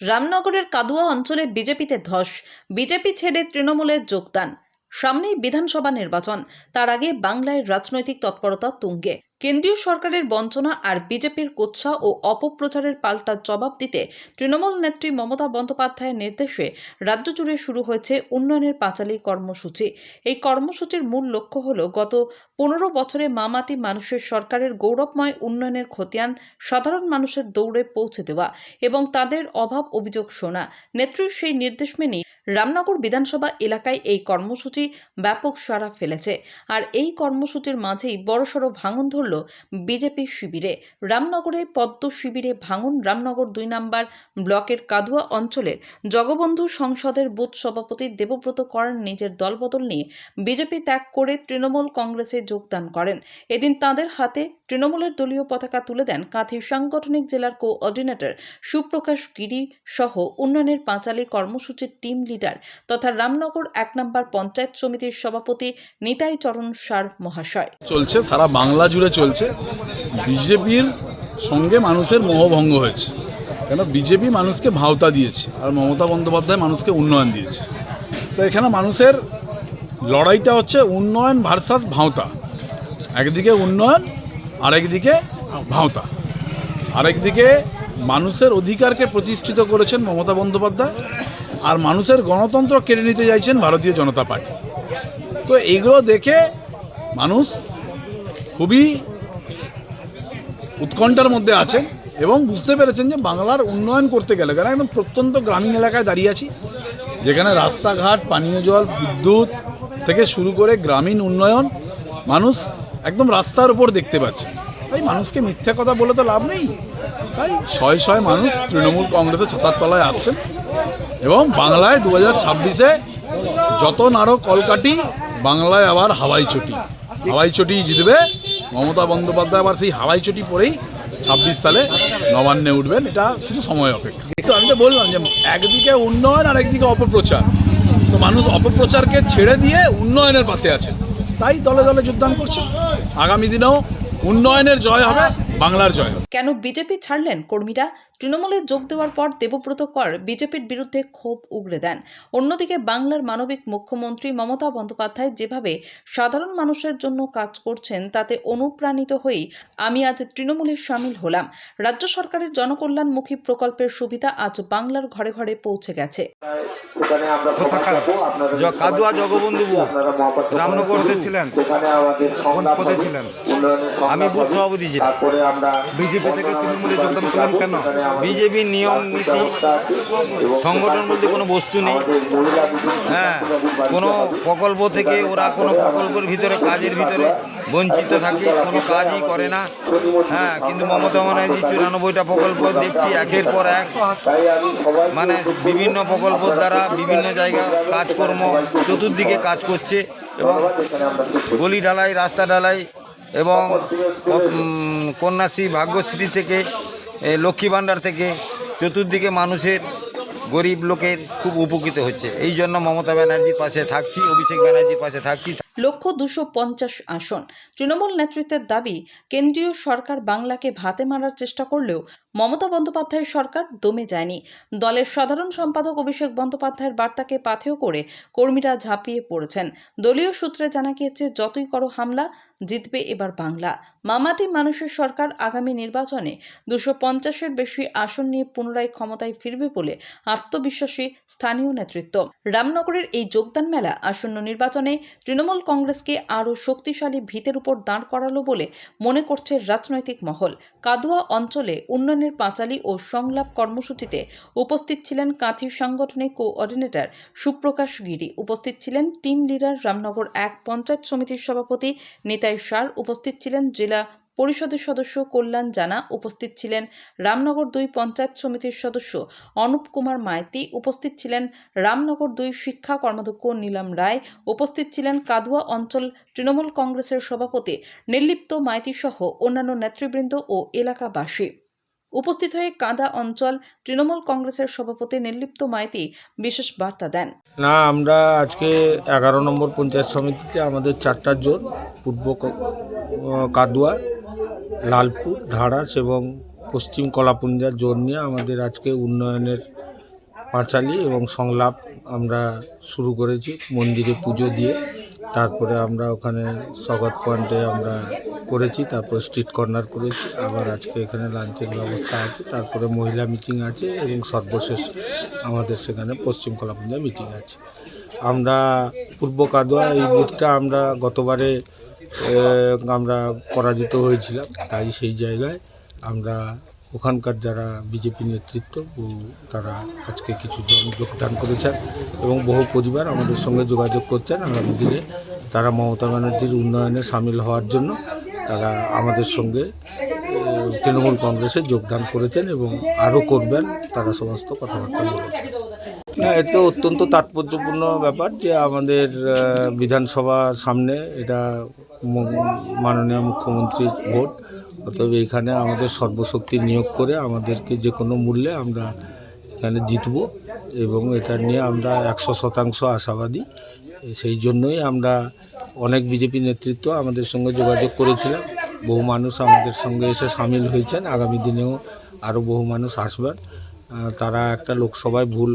রামনগরের কাদুয়া অঞ্চলে বিজেপিতে ধস। বিজেপি ছেড়ে তৃণমূলের যোগদান। সামনেই বিধানসভা নির্বাচন। তার আগে বাংলায় রাজনৈতিক তৎপরতা তুঙ্গে। কেন্দ্রীয় সরকারের বঞ্চনা আর বিজেপির কোৎসা ও অপপ্রচারের পাল্টা জবাব দিতে তৃণমূল নেত্রী মমতা বন্দ্যোপাধ্যায়ের নির্দেশে রাজ্য জুড়ে শুরু হয়েছে উন্নয়নের পাঁচালী কর্মসূচি। এই কর্মসূচির মূল লক্ষ্য হল গত পনেরো বছরে মামাতি মানুষের সরকারের গৌরবময় উন্নয়নের খতিয়ান সাধারণ মানুষের দৌড়ে পৌঁছে দেওয়া এবং তাদের অভাব অভিযোগ শোনা। নেত্রীর সেই নির্দেশ মেনেই রামনগর বিধানসভা এলাকায় এই কর্মসূচি ব্যাপক সাড়া ফেলেছে। আর এই কর্মসূচির মাঝেই বড়সড় ভাঙন ধরল বিজেপি শিবিরে। রামনগরে পদ্ম শিবিরে ভাঙন রামনগর দুই নম্বর ব্লকের কাদুয়া অঞ্চলের জগবন্ধু সংসদের বুথ সভাপতি দেবব্রত করার নিজের দলবদল নিয়ে বিজেপি ত্যাগ করে তৃণমূল কংগ্রেসে যোগদান করেন। এদিন তাদের হাতে তৃণমূলের দলীয় পতাকা তুলে দেন কাঁথি সাংগঠনিক জেলার কোঅর্ডিনেটর সুপ্রকাশ গিরি সহ উন্নয়নের পাঁচালী কর্মসূচির টিম লিডার তথা রামনগর এক নম্বর পঞ্চায়েত সমিতির সভাপতি নিতাই চরণ সার মহাশয়। চলছে, সারা বাংলা জুড়ে চলছে। বিজেপির সঙ্গে মানুষের মোহভঙ্গ হয়েছে। কেন? বিজেপি মানুষকে ভাওতা দিয়েছে আর মমতা বন্দ্যোপাধ্যায় মানুষকে উন্নয়ন দিয়েছে। তো এখানে মানুষের লড়াইটা হচ্ছে উন্নয়ন ভার্সাস ভাওতা। একদিকে উন্নয়ন, আরেকদিকে ভাওতা। আরেকদিকে মানুষের অধিকারকে প্রতিষ্ঠিত করেছেন মমতা বন্দ্যোপাধ্যায় আর মানুষের গণতন্ত্র কেড়ে নিতে চাইছেন ভারতীয় জনতা পার্টি। তো এইগুলো দেখে মানুষ খুবই উৎকণ্ঠার মধ্যে আছেন এবং বুঝতে পেরেছেন যে বাংলার উন্নয়ন করতে গেলে, কারণ একদম প্রত্যন্ত গ্রামীণ এলাকায় দাঁড়িয়ে আছি, যেখানে রাস্তাঘাট, পানীয় জল, বিদ্যুৎ থেকে শুরু করে গ্রামীণ উন্নয়ন, মানুষ একদম রাস্তার উপর দেখতে পাচ্ছে। তাই মানুষকে মিথ্যা কথা বলে তো লাভ নেই। তাই ছয় ছয় মানুষ তৃণমূল কংগ্রেসের ছাতার তলায় আসছেন এবং বাংলায় দু হাজার ছাব্বিশে যত নারো কলকাটি বাংলায় আবার হাওয়াই চটি হাওয়াই চটি জিতবে, মমতা বন্দ্যোপাধ্যায় আবার সেই হাওয়াই চটি পরেই ছাব্বিশ সালে নবান্নে উঠবেন। এটা শুধু সময় অপেক্ষা। তো আমি তো বললাম যে একদিকে উন্নয়ন আর একদিকে অপপ্রচার। তো মানুষ অপপ্রচারকে ছেড়ে দিয়ে উন্নয়নের পাশে আছে তাই দলে দলে যোগদান করছে। আগামী দিনেও উন্নয়নের জয় হবে, বাংলার জয় কেন বিজেপি ছাড়লেন কর্মীরা? তৃণমূলে যোগ দেওয়ার পর দেবব্রত কর বিজেপির বিরুদ্ধে ক্ষোভ উগরে দেন অন্যদিকে বাংলার মানবিক মুখ্যমন্ত্রী মমতা বন্দ্যোপাধ্যায় যেভাবে সাধারণ মানুষের জন্য কাজ করছেন তাতে অনুপ্রাণিত হয়েই আমি আজ তৃণমূলে সামিল হলাম রাজ্য সরকারের জনকল্যাণমুখী প্রকল্পের সুবিধা আজ বাংলার ঘরে ঘরে পৌঁছে গেছে কাদুয়া জগবন্ধু রামনগরতে ছিলেন। পদে ছিলেন? আমি বুথ হবে। সভাপতি ছিলাম। বিজেপি থেকে তৃণমূলে যোগদান করলেন কেন? বিজেপি নিয়ম নীতি সংগঠন বলতে কোনো বস্তু নেই। হ্যাঁ কোনো প্রকল্প থেকে ওরা কোনো প্রকল্পের ভিতরে কাজের ভিতরে বঞ্চিত থাকে কোনো কাজই করে না। হ্যাঁ কিন্তু মমতা ব্যানার্জি চুরানব্বইটা প্রকল্প দেখছি একের পর এক। মানে বিভিন্ন প্রকল্প দ্বারা বিভিন্ন জায়গা কাজকর্ম চতুর্দিকে কাজ করছে এবং গলি ঢালাই রাস্তা ঢালাই এবং কন্যাশ্রী ভাগ্যশ্রী থেকে লক্ষ্মী ভাণ্ডার থেকে চতুর্দিকে মানুষের, গরিব লোকের খুব উপকৃত হচ্ছে। এই জন্য মমতা ব্যানার্জির পাশে থাকছি, অভিষেক ব্যানার্জির পাশে থাকছি। লক্ষ্য দুশো পঞ্চাশ আসন। তৃণমূল নেতৃত্বের দাবি, কেন্দ্রীয় সরকার বাংলাকে ভাতে মারার চেষ্টা করলেও মমতা বন্দ্যোপাধ্যায়ের সরকার দমে যায়নি। দলের সাধারণ সম্পাদক অভিষেক বন্দ্যোপাধ্যায়ের বার্তাকে পাথেয় করে কর্মীরা ঝাঁপিয়ে পড়েছেন। দলীয় সূত্রে জানা গিয়েছে, যতই করো হামলা, জিতবে এবার বাংলা। মামাটি মানুষের সরকার আগামী নির্বাচনে দুশো পঞ্চাশের বেশি আসন নিয়ে পুনরায় ক্ষমতায় ফিরবে বলে আত্মবিশ্বাসী স্থানীয় নেতৃত্ব। রামনগরের এই যোগদান মেলা আসন্ন নির্বাচনে তৃণমূল কংগ্রেসকে আরও শক্তিশালী ভিতের উপর দাঁড় করালো বলে মনে করছে রাজনৈতিক মহল। কাদুয়া অঞ্চলে উন্নয়নের পাঁচালী ও সংলাপ কর্মসূচিতে উপস্থিত ছিলেন কাঁথির সাংগঠনিক কোঅর্ডিনেটর সুপ্রকাশ গিরি। উপস্থিত ছিলেন টিম লিডার রামনগর এক পঞ্চায়েত সমিতির সভাপতি নিতাই সার। উপস্থিত ছিলেন জেলা পরিষদের সদস্য কল্যাণ জানা উপস্থিত ছিলেন রামনগর দুই পঞ্চায়েত সমিতির সদস্য অনুপ কুমার মাইতি, উপস্থিত ছিলেন রামনগর দুই শিক্ষা কর্মাধ্যক্ষ নীলাম রায়, উপস্থিত ছিলেন কাদুয়া অঞ্চল তৃণমূল কংগ্রেসের সভাপতি নির্লিপ্ত মাইতি সহ অন্যান্য নেতৃবৃন্দ ও এলাকাবাসী। উপস্থিত হয়ে কাদা অঞ্চল তৃণমূল কংগ্রেসের সভাপতি নির্লিপ্ত মাইতি বিশেষ বার্তা দেন। না, আমরা আজকে এগারো নম্বর পঞ্চায়েত সমিতিতে আমাদের চারটা জোন পূর্ব কাদুয়া লালপুর, ধারাস এবং পশ্চিম কলাপুঞ্জা জোন নিয়ে আমাদের আজকে উন্নয়নের পাঁচালি এবং সংলাপ আমরা শুরু করেছি মন্দিরে পুজো দিয়ে। তারপরে আমরা ওখানে স্বাগত পয়েন্টে আমরা করেছি, তারপরে স্ট্রিট কর্নার করেছি। আবার আজকে এখানে লাঞ্চের ব্যবস্থা আছে, তারপরে মহিলা মিটিং আছে এবং সর্বশেষ আমাদের সেখানে পশ্চিম কলাপুঞ্জা মিটিং আছে। আমরা পূর্ব কাদোয়া এই বুথটা আমরা গতবারে আমরা পরাজিত হয়েছিলাম। তাই সেই জায়গায় আমরা ওখানকার যারা বিজেপি নেতৃত্ব তারা আজকে কিছু জন যোগদান করেছেন এবং বহু পরিবার আমাদের সঙ্গে যোগাযোগ করছেন। আগামী দিনে তারা মমতা ব্যানার্জির উন্নয়নে সামিল হওয়ার জন্য তারা আমাদের সঙ্গে তৃণমূল কংগ্রেসে যোগদান করেছেন এবং আরও করবেন, তারা সমস্ত কথাবার্তা বলেছেন। না এটা অত্যন্ত তাৎপর্যপূর্ণ ব্যাপার যে আমাদের বিধানসভার সামনে এটা মাননীয় মুখ্যমন্ত্রীর ভোট। অতএব এইখানে আমাদের সর্বশক্তি নিয়োগ করে আমাদেরকে যে কোনো মূল্যে আমরা এখানে জিতব এবং এটা নিয়ে আমরা একশো শতাংশ আশাবাদী। সেই জন্যই আমরা অনেক বিজেপি নেতৃত্ব আমাদের সঙ্গে যোগাযোগ করেছিলাম। বহু মানুষ আমাদের সঙ্গে এসে সামিল হয়েছেন। আগামী দিনেও আরও বহু মানুষ আসবেন। তারা একটা লোকসভায় ভুল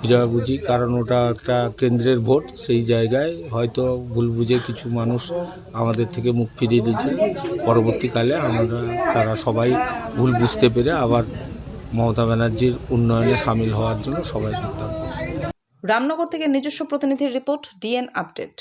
বুঝাবুঝি, কারণ ওটা একটা কেন্দ্রের ভোট, সেই জায়গায় হয়তো ভুল বুঝে কিছু মানুষ আমাদের থেকে মুখ ফিরিয়ে দিয়েছে পরবর্তীকালে আমরা, তারা সবাই ভুল বুঝতে পেরে আবার মমতা ব্যানার্জির উন্নয়নে সামিল হওয়ার জন্য সবাই রামনগর থেকে নিজস্ব প্রতিনিধির রিপোর্ট, ডিএন আপডেট।